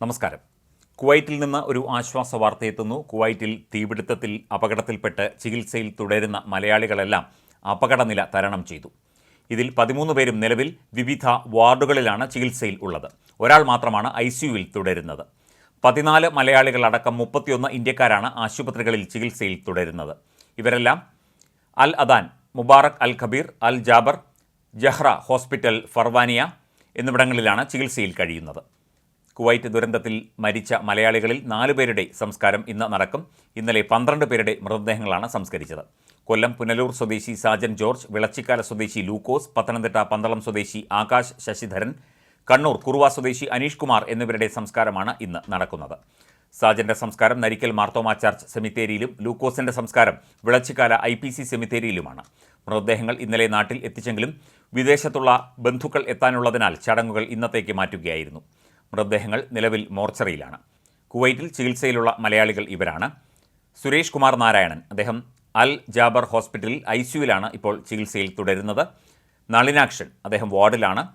നമസ്കാരം. കുവൈറ്റിൽ നിന്ന് ഒരു ആശ്വാസ വാർത്തയെത്തുന്നു കുവൈറ്റിൽ തീപിടുത്തത്തിൽ അപകടത്തിൽപ്പെട്ട് ചികിത്സയിൽ തുടരുന്ന മലയാളികളെല്ലാം അപകടനില തരണം ചെയ്തു. ഇതിൽ പതിമൂന്ന് പേരും നിലവിൽ വിവിധ വാർഡുകളിലാണ് ചികിത്സയിൽ ഉള്ളത്. ഒരാൾ മാത്രമാണ് ഐ സിയുവിൽ തുടരുന്നത്. പതിനാല് മലയാളികളടക്കം മുപ്പത്തിയൊന്ന് ഇന്ത്യക്കാരാണ് ആശുപത്രികളിൽ ചികിത്സയിൽ തുടരുന്നത്. ഇവരെല്ലാം Al Adan Mubarak Al Kabeer Al Jaber Jahra hospital Farwaniya എന്നിവിടങ്ങളിലാണ് ചികിത്സയിൽ കഴിയുന്നത്. കുവൈറ്റ് ദുരന്തത്തിൽ മരിച്ച മലയാളികളിൽ നാലു പേരുടെ സംസ്കാരം ഇന്ന് നടക്കും. ഇന്നലെ പന്ത്രണ്ട് പേരുടെ മൃതദേഹങ്ങളാണ് സംസ്കരിച്ചത്. കൊല്ലം പുനലൂർ സ്വദേശി സാജൻ ജോർജ് വിളച്ചിക്കാല സ്വദേശി ലൂക്കോസ് പത്തനംതിട്ട പന്തളം സ്വദേശി ആകാശ് ശശിധരൻ കണ്ണൂർ കുറുവ സ്വദേശി അനീഷ് കുമാർ എന്നിവരുടെ സംസ്കാരമാണ് ഇന്ന് നടക്കുന്നത്. സാജന്റെ സംസ്കാരം നരിക്കൽ മാർത്തോമാ ചർച്ച് സെമിത്തേരിയിലും ലൂക്കോസിന്റെ സംസ്കാരം വിളച്ചിക്കാല ഐ പി സി സെമിത്തേരിയിലുമാണ്. മൃതദേഹങ്ങൾ ഇന്നലെ നാട്ടിൽ എത്തിച്ചെങ്കിലും വിദേശത്തുള്ള ബന്ധുക്കൾ എത്താനുള്ളതിനാൽ ചടങ്ങുകൾ ഇന്നത്തേക്ക് മാറ്റുകയായിരുന്നു. മൃതദേഹങ്ങൾ നിലവിൽ മോർച്ചറിയിലാണ്. കുവൈറ്റിൽ ചികിത്സയിലുള്ള മലയാളികൾ ഇവരാണ്. സുരേഷ് കുമാർ നാരായണൻ അദ്ദേഹം അൽ ജാബർ ഹോസ്പിറ്റലിൽ ഐ സിയുവിലാണ് ഇപ്പോൾ ചികിത്സയിൽ തുടരുന്നത്. നളിനാക്ഷൻ അദ്ദേഹം വാർഡിലാണ്.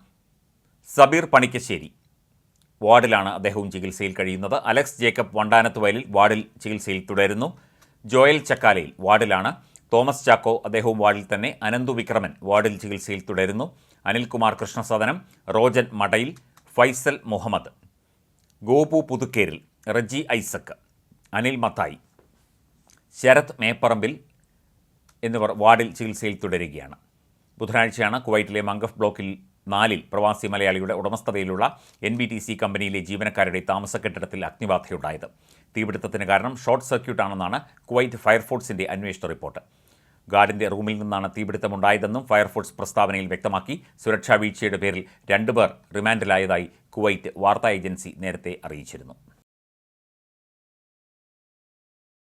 സബീർ പണിക്കശ്ശേരി വാർഡിലാണ് അദ്ദേഹവും ചികിത്സയിൽ കഴിയുന്നത്. അലക്സ് ജേക്കബ് വണ്ടാനത്ത് വയലിൽ വാർഡിൽ ചികിത്സയിൽ തുടരുന്നു. ജോയൽ ചക്കാലയിൽ വാർഡിലാണ്. തോമസ് ചാക്കോ അദ്ദേഹവും വാർഡിൽ തന്നെ. അനന്തു വിക്രമൻ വാർഡിൽ ചികിത്സയിൽ തുടരുന്നു. അനിൽകുമാർ കൃഷ്ണസദനം റോജൻ മടയിൽ ഫൈസൽ മുഹമ്മദ് ഗോപു പുതുക്കേരിൽ റജി ഐസക്ക് അനിൽ മത്തായി ശരത് മേപ്പറമ്പിൽ എന്നിവർ വാർഡിൽ ചികിത്സയിൽ തുടരുകയാണ്. ബുധനാഴ്ചയാണ് കുവൈറ്റിലെ മംഗഫ് ബ്ലോക്കിൽ നാലിൽ പ്രവാസി മലയാളിയുടെ ഉടമസ്ഥതയിലുള്ള എൻ ബി ടി സി കമ്പനിയിലെ ജീവനക്കാരുടെ താമസ കെട്ടിടത്തിൽ അഗ്നിബാധയുണ്ടായത്. തീപിടുത്തത്തിന് കാരണം ഷോർട്ട് സർക്യൂട്ടാണെന്നാണ് കുവൈറ്റ് ഫയർഫോഴ്സിന്റെ അന്വേഷണ റിപ്പോർട്ട്. ഗാർഡിന്റെ റൂമിൽ നിന്നാണ് തീപിടുത്തമുണ്ടായതെന്നും ഫയർഫോഴ്സ് പ്രസ്താവനയിൽ വ്യക്തമാക്കി. സുരക്ഷാ വീഴ്ചയുടെ പേരിൽ രണ്ടുപേർ റിമാൻഡിലായതായി കുവൈറ്റ് വാർത്താ ഏജൻസി നേരത്തെ അറിയിച്ചിരുന്നു.